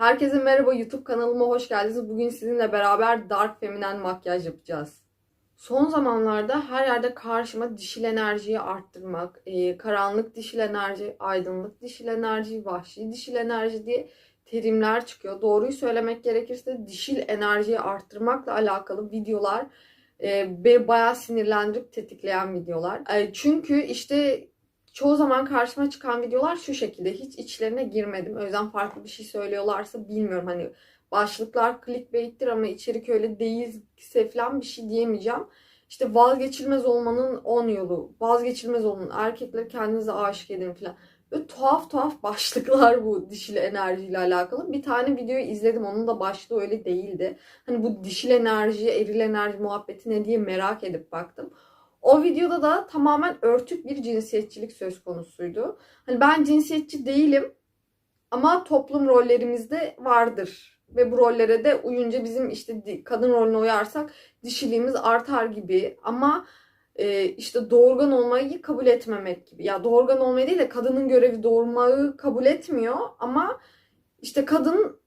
Herkese merhaba YouTube kanalıma hoş geldiniz. Bugün sizinle beraber dark feminen makyaj yapacağız. Son zamanlarda her yerde karşıma dişil enerjiyi arttırmak, e, karanlık dişil enerji, aydınlık dişil enerji, vahşi dişil enerji diye terimler çıkıyor. Doğruyu söylemek gerekirse dişil enerjiyi arttırmakla alakalı videolar e, bayağı sinirlendirip tetikleyen videolar. E, çünkü işte çoğu zaman karşıma çıkan videolar şu şekilde. Hiç içlerine girmedim. O yüzden farklı bir şey söylüyorlarsa bilmiyorum. Hani başlıklar clickbait'tir ama içerik öyle değilse falan bir şey diyemeyeceğim. İşte vazgeçilmez olmanın 10 yolu. Vazgeçilmez olun. Erkekleri kendinize aşık edin falan. Böyle tuhaf tuhaf başlıklar bu dişil enerjiyle alakalı. Bir tane videoyu izledim. Onun da başlığı öyle değildi. Hani bu dişil enerji, eril enerji muhabbeti ne diye merak edip baktım. O videoda da tamamen örtük bir cinsiyetçilik söz konusuydu. Hani ben cinsiyetçi değilim ama toplum rollerimizde vardır. Ve bu rollere de uyunca bizim işte kadın rolüne uyarsak dişiliğimiz artar gibi. Ama e, işte doğurgan olmayı kabul etmemek gibi. Ya doğurgan olmayı değil de kadının görevi doğurmayı kabul etmiyor. Ama işte kadın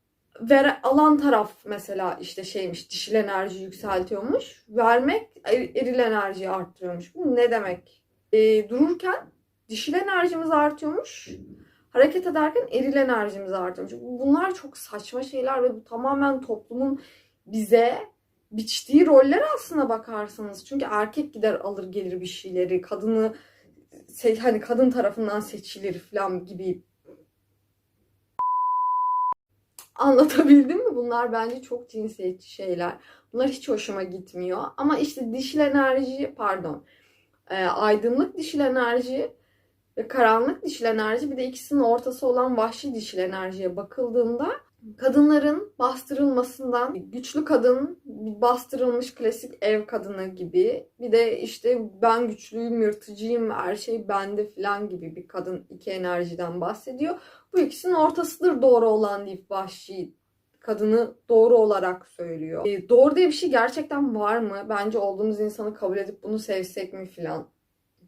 ver, alan taraf mesela işte şeymiş dişil enerji yükseltiyormuş. Vermek er- eril enerjiyi arttırıyormuş. Bu ne demek? E, dururken dişil enerjimiz artıyormuş. Hareket ederken eril enerjimiz artıyormuş. Bunlar çok saçma şeyler ve bu tamamen toplumun bize biçtiği roller aslına bakarsanız. Çünkü erkek gider alır gelir bir şeyleri. Kadını hani kadın tarafından seçilir falan gibi Anlatabildim mi? Bunlar bence çok cinsiyetçi şeyler. Bunlar hiç hoşuma gitmiyor. Ama işte dişil enerji, pardon, e, aydınlık dişil enerji ve karanlık dişil enerji bir de ikisinin ortası olan vahşi dişil enerjiye bakıldığında kadınların bastırılmasından güçlü kadın bastırılmış klasik ev kadını gibi bir de işte ben güçlüyüm yırtıcıyım her şey bende falan gibi bir kadın iki enerjiden bahsediyor. Bu ikisinin ortasıdır doğru olan deyip vahşi kadını doğru olarak söylüyor. E, doğru diye bir şey gerçekten var mı? Bence olduğumuz insanı kabul edip bunu sevsek mi filan.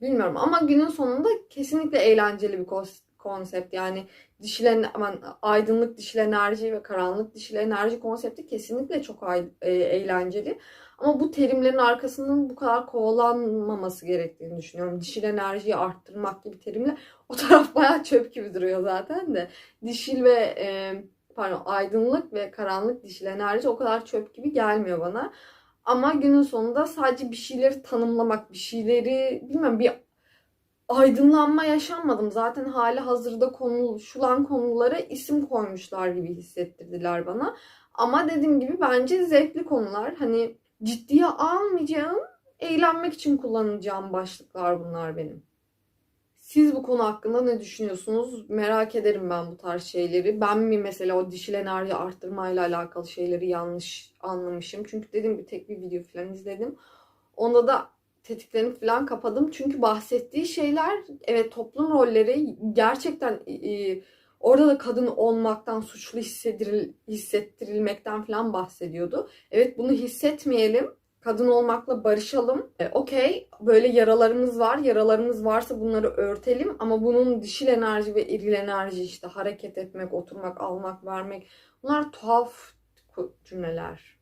Bilmiyorum ama günün sonunda kesinlikle eğlenceli bir konsept. Yani dişil aman, aydınlık dişil enerji ve karanlık dişil enerji konsepti kesinlikle çok e, eğlenceli. Ama bu terimlerin arkasının bu kadar kovalanmaması gerektiğini düşünüyorum. Dişil enerjiyi arttırmak gibi terimler o taraf bayağı çöp gibi duruyor zaten de. Dişil ve e, pardon aydınlık ve karanlık dişil enerji o kadar çöp gibi gelmiyor bana. Ama günün sonunda sadece bir şeyleri tanımlamak, bir şeyleri bilmem bir aydınlanma yaşanmadım. Zaten hali hazırda konuşulan konulara isim koymuşlar gibi hissettirdiler bana. Ama dediğim gibi bence zevkli konular. Hani ciddiye almayacağım, eğlenmek için kullanacağım başlıklar bunlar benim. Siz bu konu hakkında ne düşünüyorsunuz? Merak ederim ben bu tarz şeyleri. Ben mi mesela o dişil enerji arttırmayla alakalı şeyleri yanlış anlamışım? Çünkü dedim bir tek bir video falan izledim. Onda da tetiklerini falan kapadım. Çünkü bahsettiği şeyler evet toplum rolleri gerçekten e, orada da kadın olmaktan suçlu hissettiril, hissettirilmekten falan bahsediyordu. Evet bunu hissetmeyelim. Kadın olmakla barışalım. E, Okey böyle yaralarımız var. Yaralarımız varsa bunları örtelim. Ama bunun dişil enerji ve eril enerji işte hareket etmek, oturmak, almak, vermek. Bunlar tuhaf cümleler.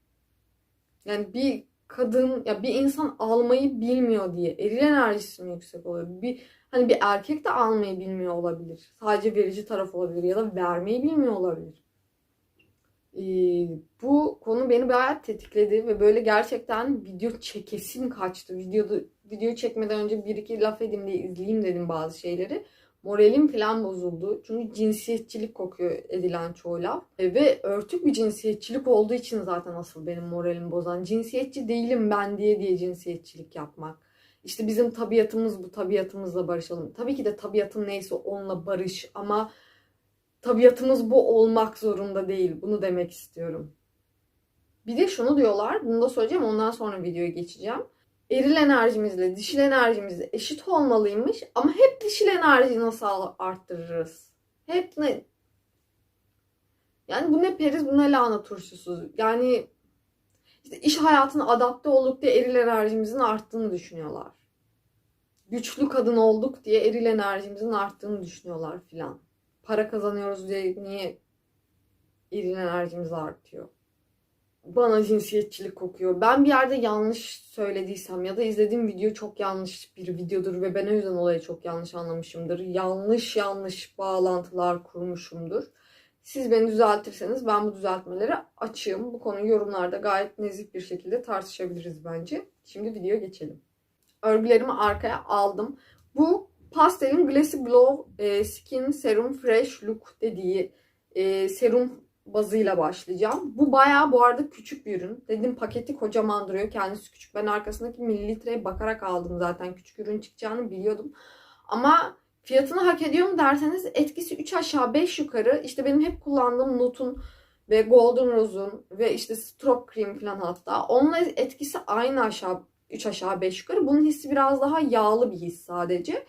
Yani bir kadın ya bir insan almayı bilmiyor diye eril enerjisi mi yüksek oluyor? Bir hani bir erkek de almayı bilmiyor olabilir. Sadece verici taraf olabilir ya da vermeyi bilmiyor olabilir. Ee, bu konu beni bayağı tetikledi ve böyle gerçekten video çekesim kaçtı. Videoda video çekmeden önce bir iki laf edeyim diye izleyeyim dedim bazı şeyleri moralim falan bozuldu. Çünkü cinsiyetçilik kokuyor edilen çoğu laf. E, ve örtük bir cinsiyetçilik olduğu için zaten asıl benim moralim bozan. Cinsiyetçi değilim ben diye diye cinsiyetçilik yapmak. İşte bizim tabiatımız bu tabiatımızla barışalım. Tabii ki de tabiatın neyse onunla barış ama tabiatımız bu olmak zorunda değil. Bunu demek istiyorum. Bir de şunu diyorlar. Bunu da söyleyeceğim ondan sonra videoya geçeceğim eril enerjimizle dişil enerjimiz eşit olmalıymış. Ama hep dişil enerjiyi nasıl arttırırız? Hep ne? Yani bu ne periz bu ne lahana turşusu. Yani işte iş hayatına adapte olduk diye eril enerjimizin arttığını düşünüyorlar. Güçlü kadın olduk diye eril enerjimizin arttığını düşünüyorlar filan. Para kazanıyoruz diye niye eril enerjimiz artıyor. Bana cinsiyetçilik kokuyor. Ben bir yerde yanlış söylediysem ya da izlediğim video çok yanlış bir videodur ve ben o yüzden olayı çok yanlış anlamışımdır. Yanlış yanlış bağlantılar kurmuşumdur. Siz beni düzeltirseniz ben bu düzeltmeleri açığım. Bu konuyu yorumlarda gayet nezih bir şekilde tartışabiliriz bence. Şimdi videoya geçelim. Örgülerimi arkaya aldım. Bu pastelin Glassy Glow e, Skin Serum Fresh Look dediği e, serum bazıyla başlayacağım. Bu bayağı bu arada küçük bir ürün. Dedim paketi kocaman duruyor. Kendisi küçük. Ben arkasındaki mililitreye bakarak aldım zaten. Küçük ürün çıkacağını biliyordum. Ama fiyatını hak ediyor mu derseniz etkisi 3 aşağı 5 yukarı. İşte benim hep kullandığım Nute'un ve Golden Rose'un ve işte Strop Cream falan hatta. Onunla etkisi aynı aşağı 3 aşağı 5 yukarı. Bunun hissi biraz daha yağlı bir his sadece.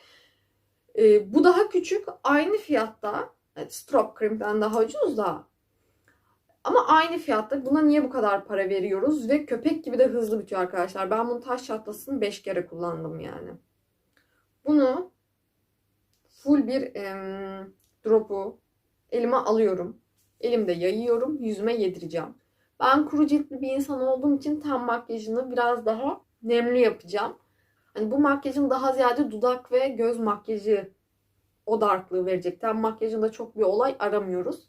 Ee, bu daha küçük. Aynı fiyatta. Evet, Strop Cream'den daha ucuz da. Ama aynı fiyatta. Buna niye bu kadar para veriyoruz? Ve köpek gibi de hızlı bitiyor arkadaşlar. Ben bunu taş çatlasını 5 kere kullandım yani. Bunu full bir em, drop'u elime alıyorum. Elimde yayıyorum. Yüzüme yedireceğim. Ben kuru ciltli bir insan olduğum için ten makyajını biraz daha nemli yapacağım. Hani bu makyajın daha ziyade dudak ve göz makyajı o darklığı verecek. Ten makyajında çok bir olay aramıyoruz.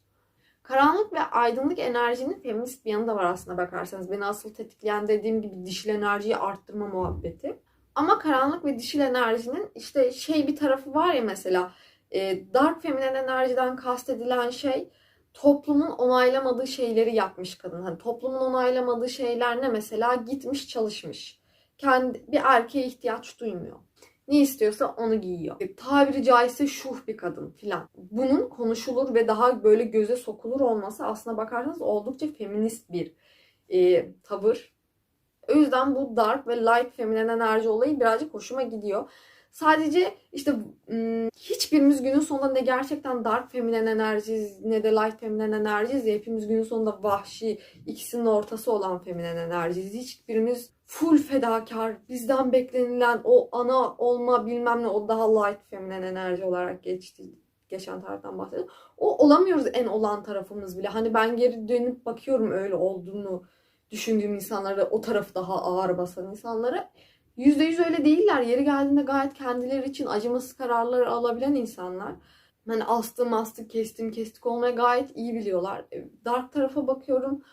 Karanlık ve aydınlık enerjinin feminist bir yanı da var aslında bakarsanız. Beni asıl tetikleyen dediğim gibi dişil enerjiyi arttırma muhabbeti. Ama karanlık ve dişil enerjinin işte şey bir tarafı var ya mesela e, dark feminen enerjiden kastedilen şey toplumun onaylamadığı şeyleri yapmış kadın. Hani toplumun onaylamadığı şeyler ne mesela gitmiş çalışmış. Kendi bir erkeğe ihtiyaç duymuyor. Ne istiyorsa onu giyiyor. E, tabiri caizse şuh bir kadın filan. Bunun konuşulur ve daha böyle göze sokulur olması aslına bakarsanız oldukça feminist bir e, tavır. O yüzden bu dark ve light feminen enerji olayı birazcık hoşuma gidiyor. Sadece işte hiçbirimiz günün sonunda ne gerçekten dark feminen enerjiyiz ne de light feminen enerjiyiz. Hepimiz günün sonunda vahşi ikisinin ortası olan feminen enerjiyiz. Hiçbirimiz full fedakar, bizden beklenilen o ana olma bilmem ne o daha light feminen enerji olarak geçti. Geçen taraftan bahsediyorum. O olamıyoruz en olan tarafımız bile. Hani ben geri dönüp bakıyorum öyle olduğunu düşündüğüm insanlara, o tarafı daha ağır basan insanlara. Yüzde yüz öyle değiller. Yeri geldiğinde gayet kendileri için acımasız kararlar alabilen insanlar. Hani astım astık kestim kestik olmayı gayet iyi biliyorlar. Dark tarafa bakıyorum.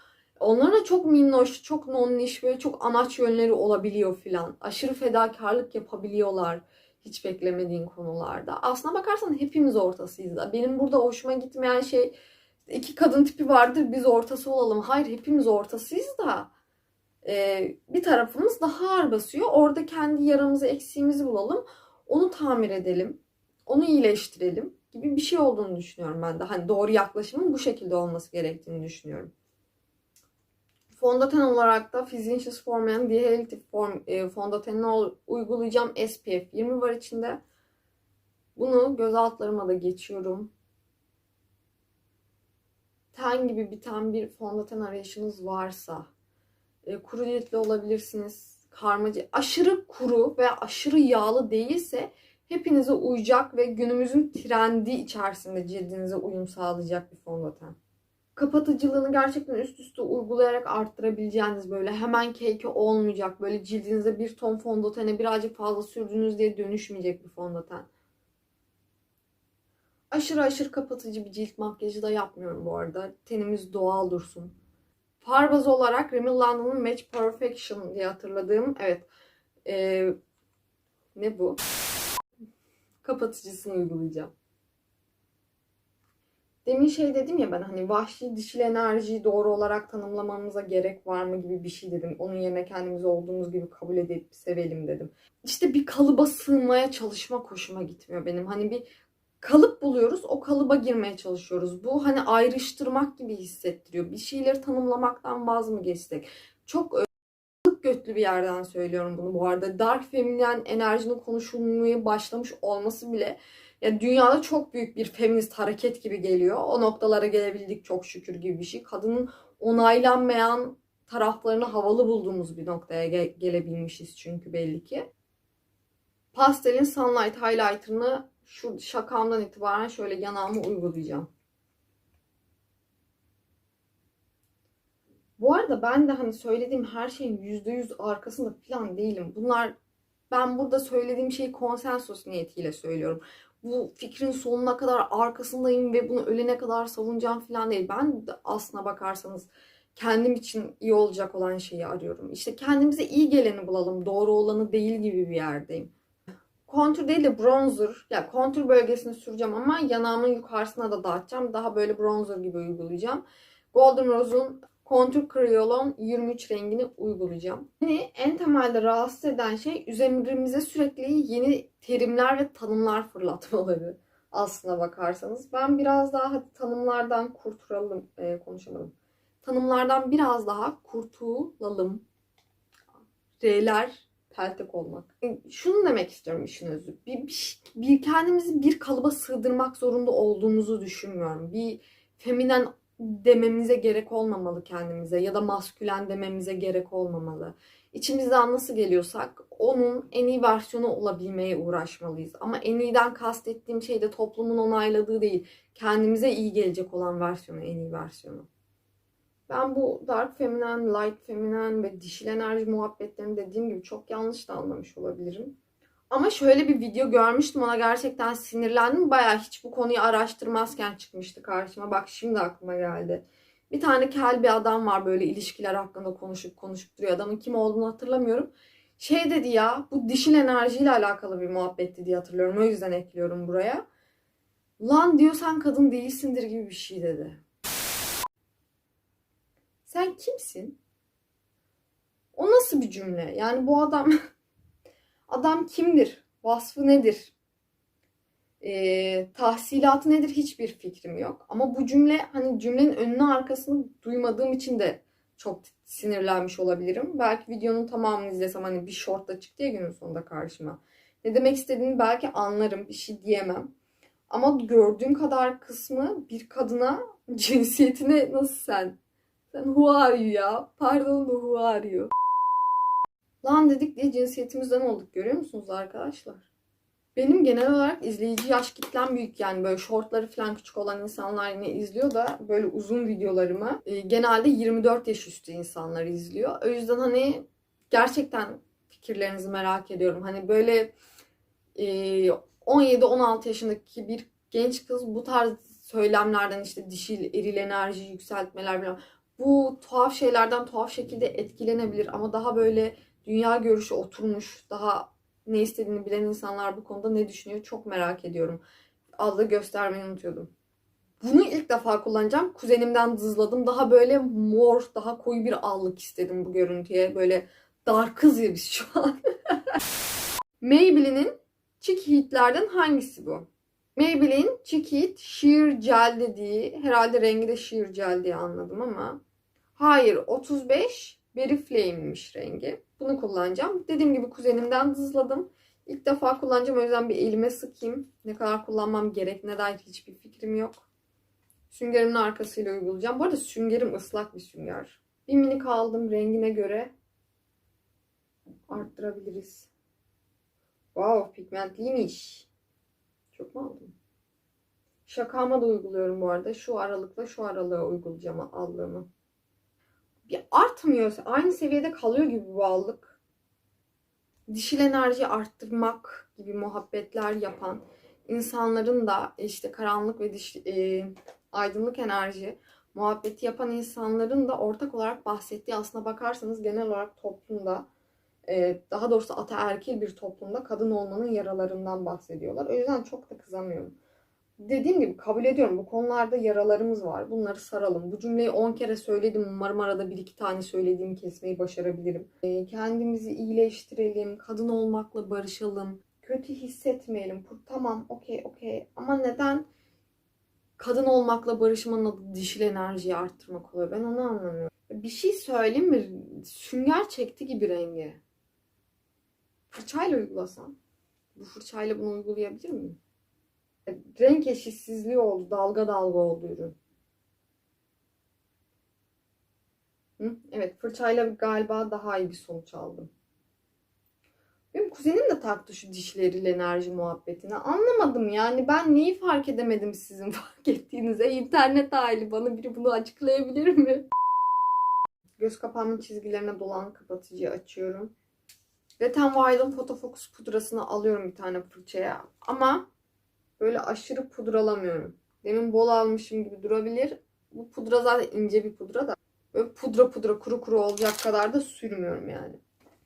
Onların da çok minnoş, çok nonniş ve çok anaç yönleri olabiliyor filan. Aşırı fedakarlık yapabiliyorlar hiç beklemediğin konularda. Aslına bakarsan hepimiz ortasıyız da. Benim burada hoşuma gitmeyen şey iki kadın tipi vardır biz ortası olalım. Hayır hepimiz ortasıyız da e, bir tarafımız daha ağır basıyor. Orada kendi yaramızı eksiğimizi bulalım. Onu tamir edelim. Onu iyileştirelim gibi bir şey olduğunu düşünüyorum ben de. Hani doğru yaklaşımın bu şekilde olması gerektiğini düşünüyorum. Fondöten olarak da Physicians Formula Dehydrative Form e, fondötenini uygulayacağım. SPF 20 var içinde. Bunu göz altlarıma da geçiyorum. Ten gibi biten bir fondöten arayışınız varsa e, kuru ciltli olabilirsiniz. Karmacı aşırı kuru ve aşırı yağlı değilse hepinize uyacak ve günümüzün trendi içerisinde cildinize uyum sağlayacak bir fondöten. Kapatıcılığını gerçekten üst üste uygulayarak arttırabileceğiniz böyle hemen keki olmayacak. Böyle cildinize bir ton fondötene birazcık fazla sürdünüz diye dönüşmeyecek bir fondöten. Aşırı aşırı kapatıcı bir cilt makyajı da yapmıyorum bu arada. Tenimiz doğal dursun. Far bazı olarak Rimmel London'un Match Perfection diye hatırladığım evet ee, ne bu? Kapatıcısını uygulayacağım. Demin şey dedim ya ben hani vahşi dişil enerjiyi doğru olarak tanımlamamıza gerek var mı gibi bir şey dedim. Onun yerine kendimizi olduğumuz gibi kabul edip sevelim dedim. İşte bir kalıba sığmaya çalışma hoşuma gitmiyor benim. Hani bir kalıp buluyoruz, o kalıba girmeye çalışıyoruz. Bu hani ayrıştırmak gibi hissettiriyor. Bir şeyleri tanımlamaktan vaz mı geçsek? Çok götlü bir yerden söylüyorum bunu bu arada. Dark feminen enerjinin konuşulmaya başlamış olması bile ya dünyada çok büyük bir feminist hareket gibi geliyor. O noktalara gelebildik çok şükür gibi bir şey. Kadının onaylanmayan taraflarını havalı bulduğumuz bir noktaya ge- gelebilmişiz çünkü belli ki. Pastelin Sunlight Highlighter'ını şu şakamdan itibaren şöyle yanağıma uygulayacağım. Bu arada ben de hani söylediğim her şeyin %100 arkasında falan değilim. Bunlar ben burada söylediğim şeyi konsensus niyetiyle söylüyorum. Bu fikrin sonuna kadar arkasındayım ve bunu ölene kadar savunacağım falan değil. Ben de aslına bakarsanız kendim için iyi olacak olan şeyi arıyorum. İşte kendimize iyi geleni bulalım, doğru olanı değil gibi bir yerdeyim. Kontür değil de bronzer. Ya kontür bölgesini süreceğim ama yanağımın yukarısına da dağıtacağım. Daha böyle bronzer gibi uygulayacağım. Golden Rose'un Kontür Kriyolon 23 rengini uygulayacağım. Beni en temelde rahatsız eden şey üzerimize sürekli yeni terimler ve tanımlar fırlatmaları aslına bakarsanız. Ben biraz daha hadi tanımlardan kurtulalım, e, konuşamadım. Tanımlardan biraz daha kurtulalım. R'ler peltek olmak. E, Şunu demek istiyorum işin özü. Bir, bir, bir kendimizi bir kalıba sığdırmak zorunda olduğumuzu düşünmüyorum. Bir feminen dememize gerek olmamalı kendimize ya da maskülen dememize gerek olmamalı. İçimizden nasıl geliyorsak onun en iyi versiyonu olabilmeye uğraşmalıyız. Ama en iyiden kastettiğim şey de toplumun onayladığı değil. Kendimize iyi gelecek olan versiyonu, en iyi versiyonu. Ben bu dark feminen, light feminen ve dişil enerji muhabbetlerini dediğim gibi çok yanlış da anlamış olabilirim. Ama şöyle bir video görmüştüm ona gerçekten sinirlendim. Bayağı hiç bu konuyu araştırmazken çıkmıştı karşıma. Bak şimdi aklıma geldi. Bir tane kel bir adam var böyle ilişkiler hakkında konuşup konuşup duruyor. Adamın kim olduğunu hatırlamıyorum. Şey dedi ya bu dişil enerjiyle alakalı bir muhabbetti diye hatırlıyorum. O yüzden ekliyorum buraya. Lan diyor sen kadın değilsindir gibi bir şey dedi. Sen kimsin? O nasıl bir cümle? Yani bu adam adam kimdir? Vasfı nedir? Ee, tahsilatı nedir? Hiçbir fikrim yok. Ama bu cümle hani cümlenin önünü arkasını duymadığım için de çok sinirlenmiş olabilirim. Belki videonun tamamını izlesem hani bir shortla çıktı ya günün sonunda karşıma. Ne demek istediğini belki anlarım. Bir şey diyemem. Ama gördüğüm kadar kısmı bir kadına cinsiyetine nasıl sen? Sen who are you ya? Pardon da who are you? Lan dedik diye cinsiyetimizden olduk görüyor musunuz arkadaşlar? Benim genel olarak izleyici yaş kitlem büyük yani böyle shortları falan küçük olan insanlar yine izliyor da böyle uzun videolarımı e, genelde 24 yaş üstü insanlar izliyor. O yüzden hani gerçekten fikirlerinizi merak ediyorum. Hani böyle e, 17-16 yaşındaki bir genç kız bu tarz söylemlerden işte dişil eril enerji yükseltmeler falan bu tuhaf şeylerden tuhaf şekilde etkilenebilir ama daha böyle dünya görüşü oturmuş, daha ne istediğini bilen insanlar bu konuda ne düşünüyor çok merak ediyorum. Adlı göstermeyi unutuyordum. Bunu ilk defa kullanacağım. Kuzenimden dızladım. Daha böyle mor, daha koyu bir allık istedim bu görüntüye. Böyle dar kız ya biz şu an. Maybelline'in Chick Heat'lerden hangisi bu? Maybelline Chick Heat Sheer Gel dediği, herhalde rengi de Sheer Gel diye anladım ama. Hayır 35 Berry rengi. Bunu kullanacağım. Dediğim gibi kuzenimden dızladım. İlk defa kullanacağım o yüzden bir elime sıkayım. Ne kadar kullanmam gerektiğine dair hiçbir fikrim yok. Süngerimin arkasıyla uygulayacağım. Bu arada süngerim ıslak bir sünger. Bir minik aldım rengine göre. Arttırabiliriz. Wow pigmentliymiş. Çok mu aldım? Şakama da uyguluyorum bu arada. Şu aralıkla şu aralığa uygulayacağım allığımı. Bir artmıyor. Aynı seviyede kalıyor gibi bu allık. Dişil enerji arttırmak gibi muhabbetler yapan insanların da işte karanlık ve diş, e, aydınlık enerji muhabbeti yapan insanların da ortak olarak bahsettiği aslına bakarsanız genel olarak toplumda e, daha doğrusu ataerkil bir toplumda kadın olmanın yaralarından bahsediyorlar. O yüzden çok da kızamıyorum. Dediğim gibi kabul ediyorum bu konularda yaralarımız var. Bunları saralım. Bu cümleyi 10 kere söyledim. Umarım arada bir iki tane söylediğimi kesmeyi başarabilirim. E, kendimizi iyileştirelim. Kadın olmakla barışalım. Kötü hissetmeyelim. Tamam okey okey. Ama neden kadın olmakla barışmanın adı dişil enerjiyi arttırmak oluyor? Ben onu anlamıyorum. Bir şey söyleyeyim mi? Sünger çekti gibi rengi. Fırçayla uygulasam. Bu fırçayla bunu uygulayabilir miyim? Renk eşitsizliği oldu. Dalga dalga oldu ürün. Hı? Evet fırçayla galiba daha iyi bir sonuç aldım. Benim kuzenim de taktı şu dişleriyle enerji muhabbetine. Anlamadım yani ben neyi fark edemedim sizin fark ettiğinize. İnternet hali bana biri bunu açıklayabilir mi? Göz kapağımın çizgilerine dolan kapatıcıyı açıyorum. Wet n Wild'ın Photofocus pudrasını alıyorum bir tane fırçaya. Ama böyle aşırı pudralamıyorum. Demin bol almışım gibi durabilir. Bu pudra zaten ince bir pudra da. Böyle pudra pudra kuru kuru olacak kadar da sürmüyorum yani.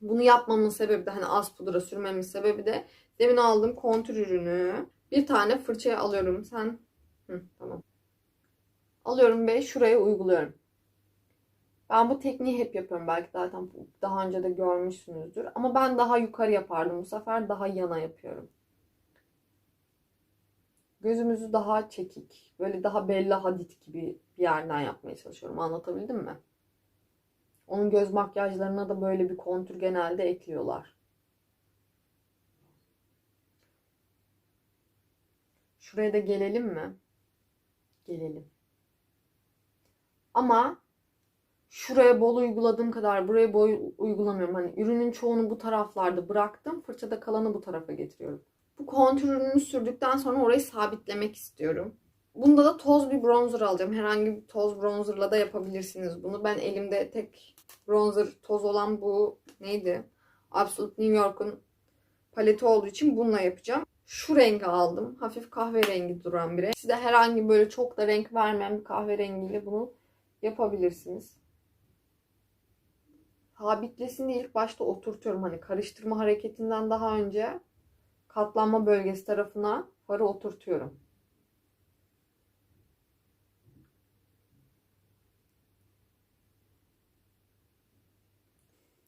Bunu yapmamın sebebi de hani az pudra sürmemin sebebi de demin aldığım kontür ürünü bir tane fırçaya alıyorum. Sen Hı, tamam. Alıyorum ve şuraya uyguluyorum. Ben bu tekniği hep yapıyorum. Belki zaten daha önce de görmüşsünüzdür. Ama ben daha yukarı yapardım. Bu sefer daha yana yapıyorum. Gözümüzü daha çekik, böyle daha Bella Hadid gibi bir yerden yapmaya çalışıyorum. Anlatabildim mi? Onun göz makyajlarına da böyle bir kontür genelde ekliyorlar. Şuraya da gelelim mi? Gelelim. Ama şuraya bol uyguladığım kadar buraya boy uygulamıyorum. Hani ürünün çoğunu bu taraflarda bıraktım. Fırçada kalanı bu tarafa getiriyorum. Bu kontür ürünü sürdükten sonra orayı sabitlemek istiyorum. Bunda da toz bir bronzer alacağım. Herhangi bir toz bronzerla da yapabilirsiniz bunu. Ben elimde tek bronzer toz olan bu neydi? Absolute New York'un paleti olduğu için bununla yapacağım. Şu rengi aldım. Hafif kahverengi duran bir renk. Size herhangi böyle çok da renk vermeyen bir kahverengiyle bunu yapabilirsiniz. Sabitlesin diye ilk başta oturtuyorum. Hani karıştırma hareketinden daha önce katlanma bölgesi tarafına farı oturtuyorum.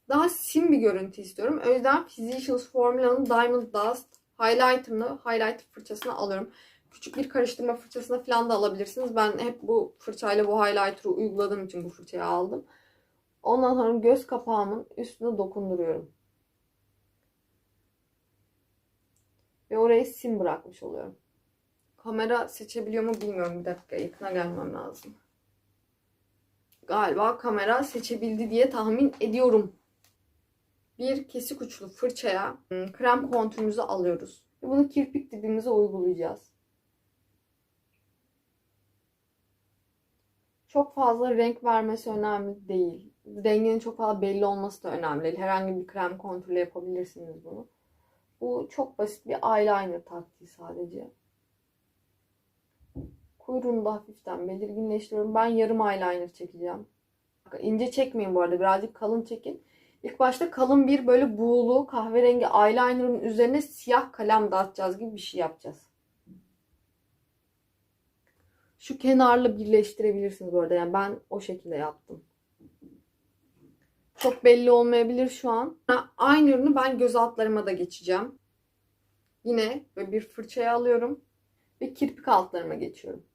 Daha sim bir görüntü istiyorum. O yüzden Physicians Formula'nın Diamond Dust Highlighter'ını, highlight fırçasını alıyorum. Küçük bir karıştırma fırçasına falan da alabilirsiniz. Ben hep bu fırçayla bu highlighter'ı uyguladığım için bu fırçayı aldım. Ondan sonra göz kapağımın üstüne dokunduruyorum. Ve oraya sim bırakmış oluyorum. Kamera seçebiliyor mu bilmiyorum. Bir dakika yakına gelmem lazım. Galiba kamera seçebildi diye tahmin ediyorum. Bir kesik uçlu fırçaya ıı, krem kontürümüzü alıyoruz. Ve bunu kirpik dibimize uygulayacağız. Çok fazla renk vermesi önemli değil. Renginin çok fazla belli olması da önemli değil. Herhangi bir krem kontürle yapabilirsiniz bunu. Bu çok basit bir eyeliner taktiği sadece. Kuyruğunu da hafiften belirginleştiriyorum. Ben yarım eyeliner çekeceğim. İnce çekmeyin bu arada. Birazcık kalın çekin. İlk başta kalın bir böyle buğulu kahverengi eyeliner'ın üzerine siyah kalem dağıtacağız gibi bir şey yapacağız. Şu kenarla birleştirebilirsiniz bu arada. Yani ben o şekilde yaptım. Çok belli olmayabilir şu an. Aynı ürünü ben göz altlarıma da geçeceğim. Yine böyle bir fırçaya alıyorum ve kirpik altlarıma geçiyorum.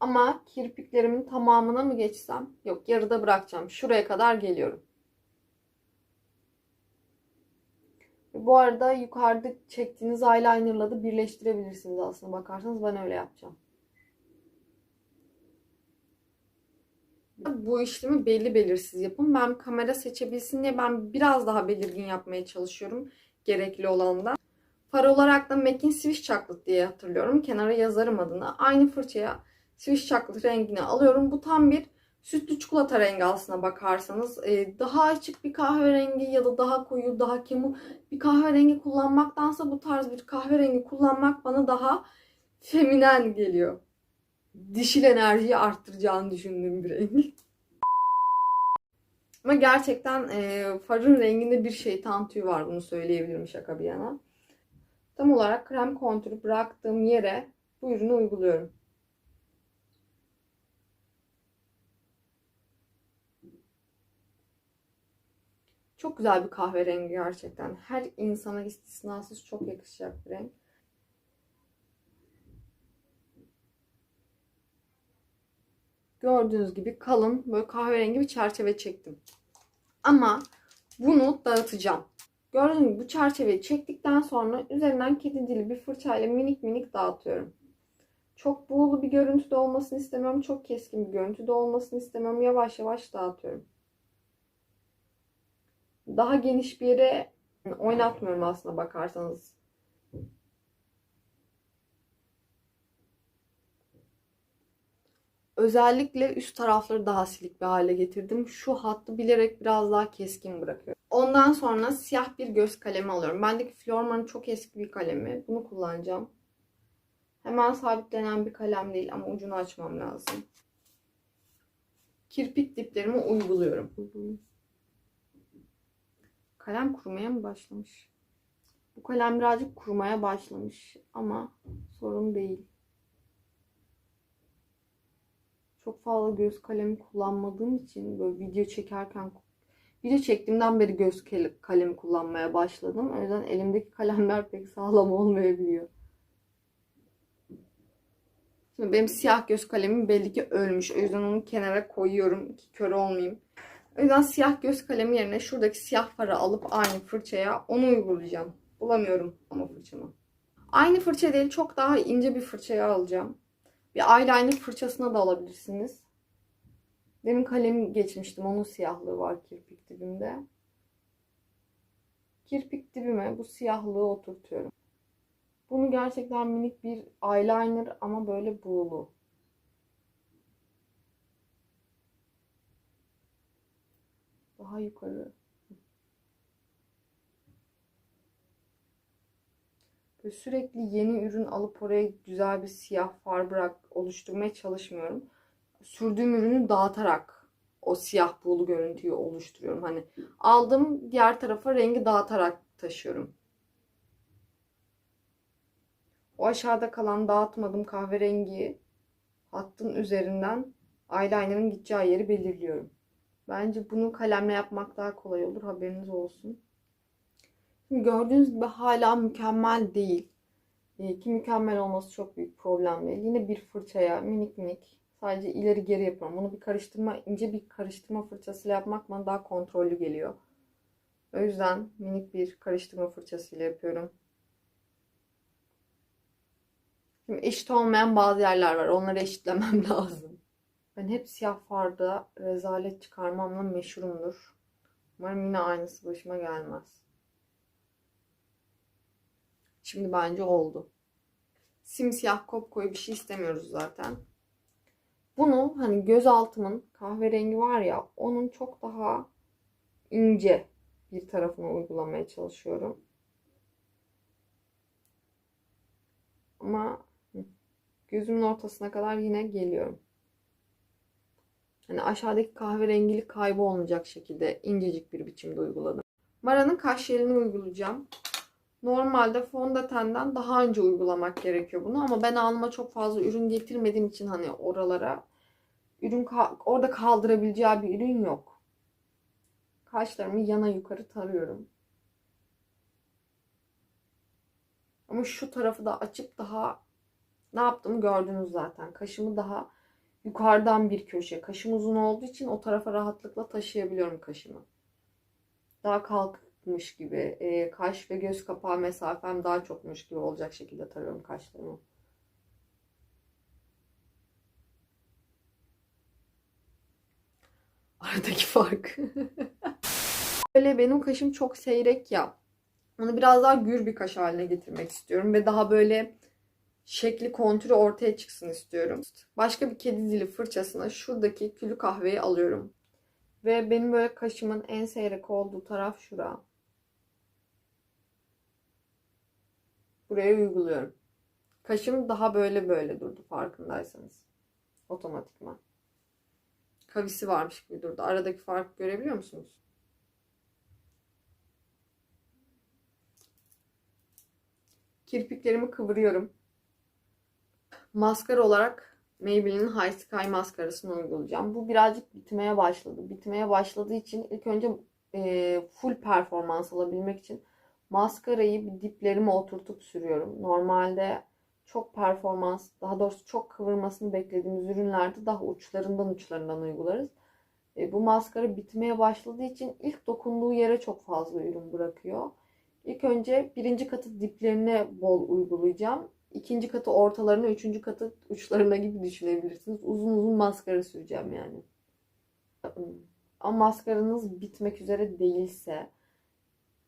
Ama kirpiklerimin tamamına mı geçsem? Yok yarıda bırakacağım. Şuraya kadar geliyorum. Bu arada yukarıda çektiğiniz eyelinerla da birleştirebilirsiniz aslında bakarsanız. Ben öyle yapacağım. Bu işlemi belli belirsiz yapın. Ben kamera seçebilsin diye ben biraz daha belirgin yapmaya çalışıyorum. Gerekli olandan. Far olarak da MAC'in Swiss Chocolate diye hatırlıyorum. Kenara yazarım adını. Aynı fırçaya Swiss Chocolate rengini alıyorum. Bu tam bir sütlü çikolata rengi aslına bakarsanız. Ee, daha açık bir kahverengi ya da daha koyu, daha kemur bir kahverengi kullanmaktansa bu tarz bir kahverengi kullanmak bana daha feminen geliyor. Dişil enerjiyi arttıracağını düşündüğüm bir renk. Ama gerçekten e, farın renginde bir şeytan tüyü var. Bunu söyleyebilirim şaka bir yana. Tam olarak krem kontürü bıraktığım yere bu ürünü uyguluyorum. Çok güzel bir kahverengi gerçekten. Her insana istisnasız çok yakışacak bir renk. Gördüğünüz gibi kalın böyle kahverengi bir çerçeve çektim. Ama bunu dağıtacağım. Gördüğünüz gibi bu çerçeveyi çektikten sonra üzerinden kedi dili bir fırçayla minik minik dağıtıyorum. Çok buğulu bir görüntüde olmasını istemiyorum. Çok keskin bir görüntüde olmasını istemiyorum. Yavaş yavaş dağıtıyorum. Daha geniş bir yere oynatmıyorum aslında bakarsanız. Özellikle üst tarafları daha silik bir hale getirdim. Şu hattı bilerek biraz daha keskin bırakıyorum. Ondan sonra siyah bir göz kalemi alıyorum. Bendeki Florman'ın çok eski bir kalemi. Bunu kullanacağım. Hemen sabitlenen bir kalem değil ama ucunu açmam lazım. Kirpik diplerimi uyguluyorum. Kalem kurumaya mı başlamış? Bu kalem birazcık kurumaya başlamış ama sorun değil. Çok fazla göz kalemi kullanmadığım için böyle video çekerken video çektiğimden beri göz kalemi kullanmaya başladım. O yüzden elimdeki kalemler pek sağlam olmayabiliyor. Şimdi benim siyah göz kalemim belli ki ölmüş. O yüzden onu kenara koyuyorum ki kör olmayayım. O yüzden siyah göz kalemi yerine şuradaki siyah farı alıp aynı fırçaya onu uygulayacağım. Bulamıyorum ama fırçamı. Aynı fırça değil çok daha ince bir fırçaya alacağım. Bir eyeliner fırçasına da alabilirsiniz. Demin kalem geçmiştim. Onun siyahlığı var kirpik dibimde. Kirpik dibime bu siyahlığı oturtuyorum. Bunu gerçekten minik bir eyeliner ama böyle buğulu. Daha yukarı. Böyle sürekli yeni ürün alıp oraya güzel bir siyah far bırak oluşturmaya çalışmıyorum. Sürdüğüm ürünü dağıtarak o siyah buğulu görüntüyü oluşturuyorum. Hani aldım diğer tarafa rengi dağıtarak taşıyorum. O aşağıda kalan dağıtmadığım kahverengi hattın üzerinden eyeliner'ın gideceği yeri belirliyorum. Bence bunu kalemle yapmak daha kolay olur. Haberiniz olsun. Gördüğünüz gibi hala mükemmel değil. Ee, ki mükemmel olması çok büyük problem değil. Yine bir fırçaya minik minik sadece ileri geri yapıyorum. Bunu bir karıştırma, ince bir karıştırma fırçasıyla yapmak bana daha kontrollü geliyor. O yüzden minik bir karıştırma fırçasıyla yapıyorum. Şimdi eşit olmayan bazı yerler var. Onları eşitlemem lazım. Ben hep siyah farda rezalet çıkarmamla meşhurumdur. Umarım yine aynısı başıma gelmez. Şimdi bence oldu. Simsiyah kopkoyu bir şey istemiyoruz zaten. Bunu hani göz altımın kahverengi var ya onun çok daha ince bir tarafına uygulamaya çalışıyorum. Ama gözümün ortasına kadar yine geliyorum. Hani aşağıdaki kahverengilik kaybı olmayacak şekilde incecik bir biçimde uyguladım. Mara'nın kaş jelini uygulayacağım. Normalde fondötenden daha önce uygulamak gerekiyor bunu ama ben alma çok fazla ürün getirmediğim için hani oralara ürün orada kaldırabileceği bir ürün yok. Kaşlarımı yana yukarı tarıyorum. Ama şu tarafı da açıp daha ne yaptığımı gördünüz zaten. Kaşımı daha yukarıdan bir köşe. Kaşım uzun olduğu için o tarafa rahatlıkla taşıyabiliyorum kaşımı. Daha kalkmış gibi. E, kaş ve göz kapağı mesafem daha çokmuş gibi olacak şekilde tarıyorum kaşlarımı. Aradaki fark. Böyle benim kaşım çok seyrek ya. Onu biraz daha gür bir kaş haline getirmek istiyorum. Ve daha böyle şekli kontürü ortaya çıksın istiyorum. Başka bir kedi dili fırçasına şuradaki külü kahveyi alıyorum. Ve benim böyle kaşımın en seyrek olduğu taraf şura. Buraya uyguluyorum. Kaşım daha böyle böyle durdu farkındaysanız. Otomatikman. Kavisi varmış gibi durdu. Aradaki farkı görebiliyor musunuz? Kirpiklerimi kıvırıyorum. Maskara olarak Maybelline'in High Sky maskarasını uygulayacağım. Bu birazcık bitmeye başladı. Bitmeye başladığı için ilk önce e, full performans alabilmek için maskarayı diplerime oturtup sürüyorum. Normalde çok performans, daha doğrusu çok kıvırmasını beklediğimiz ürünlerde daha uçlarından uçlarından uygularız. E, bu maskara bitmeye başladığı için ilk dokunduğu yere çok fazla ürün bırakıyor. İlk önce birinci katı diplerine bol uygulayacağım. İkinci katı ortalarına, üçüncü katı uçlarına gibi düşünebilirsiniz. Uzun uzun maskara süreceğim yani. Ama maskaranız bitmek üzere değilse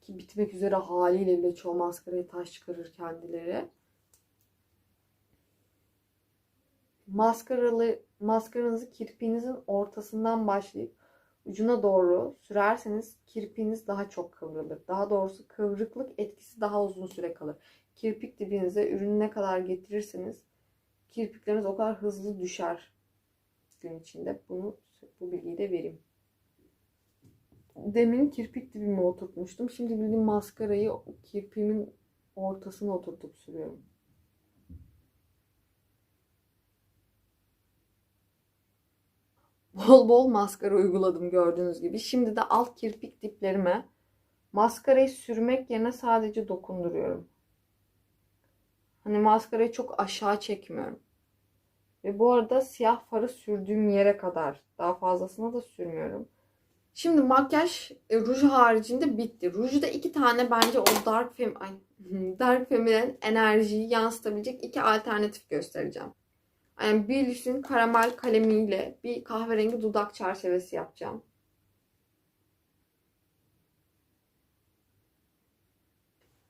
ki bitmek üzere haliyle bile çoğu maskarayı taş çıkarır kendileri. maskaralı maskaranızı kirpiğinizin ortasından başlayıp ucuna doğru sürerseniz kirpiğiniz daha çok kıvrılır. Daha doğrusu kıvrıklık etkisi daha uzun süre kalır. Kirpik dibinize ürünü ne kadar getirirseniz kirpikleriniz o kadar hızlı düşer gün içinde. Bunu bu bilgiyi de vereyim. Demin kirpik dibime oturtmuştum. Şimdi bildiğim maskarayı kirpiğimin ortasına oturtup sürüyorum. Bol bol maskara uyguladım gördüğünüz gibi. Şimdi de alt kirpik diplerime maskarayı sürmek yerine sadece dokunduruyorum. Hani maskarayı çok aşağı çekmiyorum. Ve bu arada siyah farı sürdüğüm yere kadar daha fazlasını da sürmüyorum. Şimdi makyaj e, ruj haricinde bitti. Rujda iki tane bence o dark fem ay, dark feminen enerjiyi yansıtabilecek iki alternatif göstereceğim. Yani bir Luce'ün karamel kalemiyle bir kahverengi dudak çerçevesi yapacağım.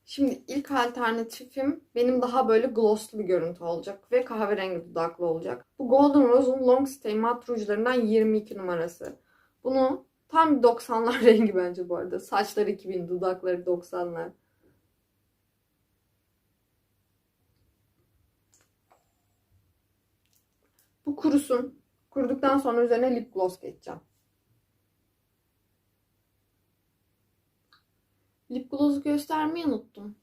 Şimdi ilk alternatifim benim daha böyle glosslu bir görüntü olacak ve kahverengi dudaklı olacak. Bu Golden Rose'un Long Stay Matte rujlarından 22 numarası. Bunu tam 90'lar rengi bence bu arada. Saçları 2000, dudakları 90'lar. Bu kurusun. Kuruduktan sonra üzerine lip gloss geçeceğim. Lip gloss'u göstermeyi unuttum.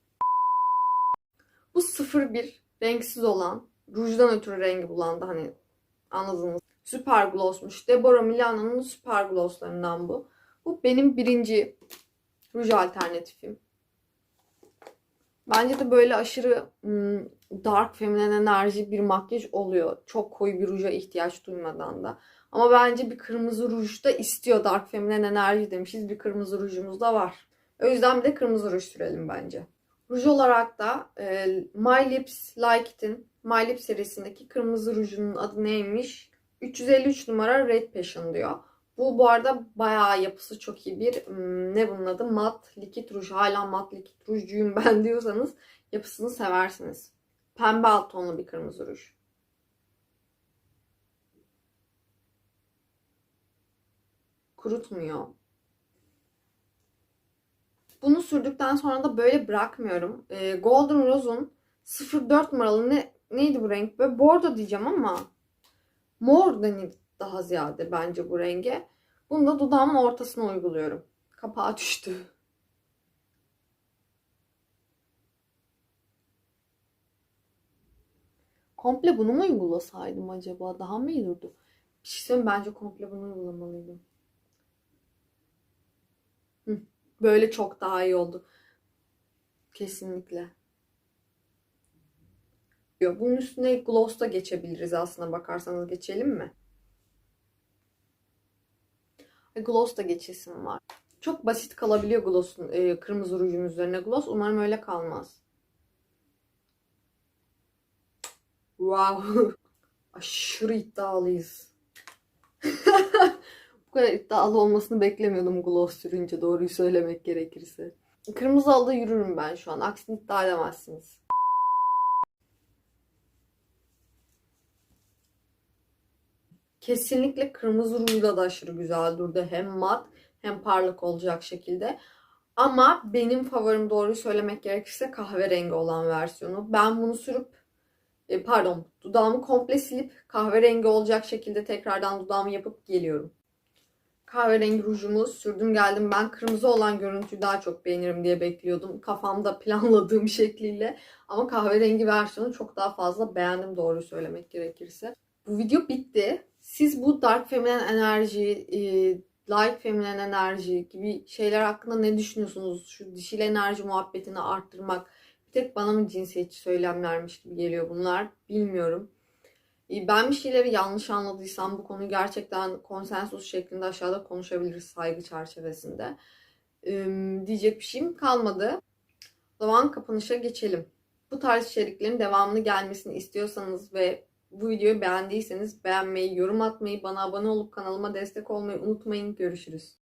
Bu 01 renksiz olan, rujdan ötürü rengi bulandı hani anladınız. Süper glossmuş. Deborah Milano'nun süper glosslarından bu. Bu benim birinci ruj alternatifim. Bence de böyle aşırı hmm, dark feminen enerji bir makyaj oluyor. Çok koyu bir ruja ihtiyaç duymadan da. Ama bence bir kırmızı ruj da istiyor dark feminen enerji demişiz. Bir kırmızı rujumuz da var. O yüzden bir de kırmızı ruj sürelim bence. Ruj olarak da e, My Lips Like It'in My Lips serisindeki kırmızı rujunun adı neymiş? 353 numara Red Passion diyor. Bu bu arada bayağı yapısı çok iyi bir hmm, ne bunun adı? Mat likit ruj. Hala mat likit rujcuyum ben diyorsanız yapısını seversiniz. Pembe alt tonlu bir kırmızı ruj. Kurutmuyor. Bunu sürdükten sonra da böyle bırakmıyorum. Ee, Golden Rose'un 04 numaralı ne, neydi bu renk? Böyle bordo diyeceğim ama mor denir daha ziyade bence bu renge. Bunu da dudağımın ortasına uyguluyorum. Kapağı düştü. Komple bunu mu uygulasaydım acaba? Daha mı iyi durdu? Bir şey söyleyeyim bence komple bunu uygulamalıydım. Böyle çok daha iyi oldu. Kesinlikle. Bunun üstüne gloss da geçebiliriz aslında bakarsanız. Geçelim mi? Gloss da geçesim var. Çok basit kalabiliyor gloss'un e, kırmızı rujun üzerine gloss. Umarım öyle kalmaz. Wow. Aşırı iddialıyız. Bu kadar iddialı olmasını beklemiyordum gloss sürünce doğruyu söylemek gerekirse. Kırmızı halıda yürürüm ben şu an. Aksini iddia edemezsiniz. Kesinlikle kırmızı rujda da aşırı güzel durdu. Hem mat hem parlak olacak şekilde. Ama benim favorim doğruyu söylemek gerekirse kahverengi olan versiyonu. Ben bunu sürüp e, pardon dudağımı komple silip kahverengi olacak şekilde tekrardan dudağımı yapıp geliyorum. Kahverengi rujumu sürdüm geldim. Ben kırmızı olan görüntüyü daha çok beğenirim diye bekliyordum. Kafamda planladığım şekliyle. Ama kahverengi versiyonu çok daha fazla beğendim doğruyu söylemek gerekirse. Bu video bitti. Siz bu dark feminen enerji, e, light feminen enerji gibi şeyler hakkında ne düşünüyorsunuz? Şu dişil enerji muhabbetini arttırmak bir tek bana mı cinsiyetçi söylemlermiş gibi geliyor bunlar bilmiyorum. E, ben bir şeyleri yanlış anladıysam bu konuyu gerçekten konsensus şeklinde aşağıda konuşabiliriz saygı çerçevesinde. E, diyecek bir şeyim kalmadı. O zaman kapanışa geçelim. Bu tarz içeriklerin devamını gelmesini istiyorsanız ve bu videoyu beğendiyseniz beğenmeyi, yorum atmayı, bana abone olup kanalıma destek olmayı unutmayın. Görüşürüz.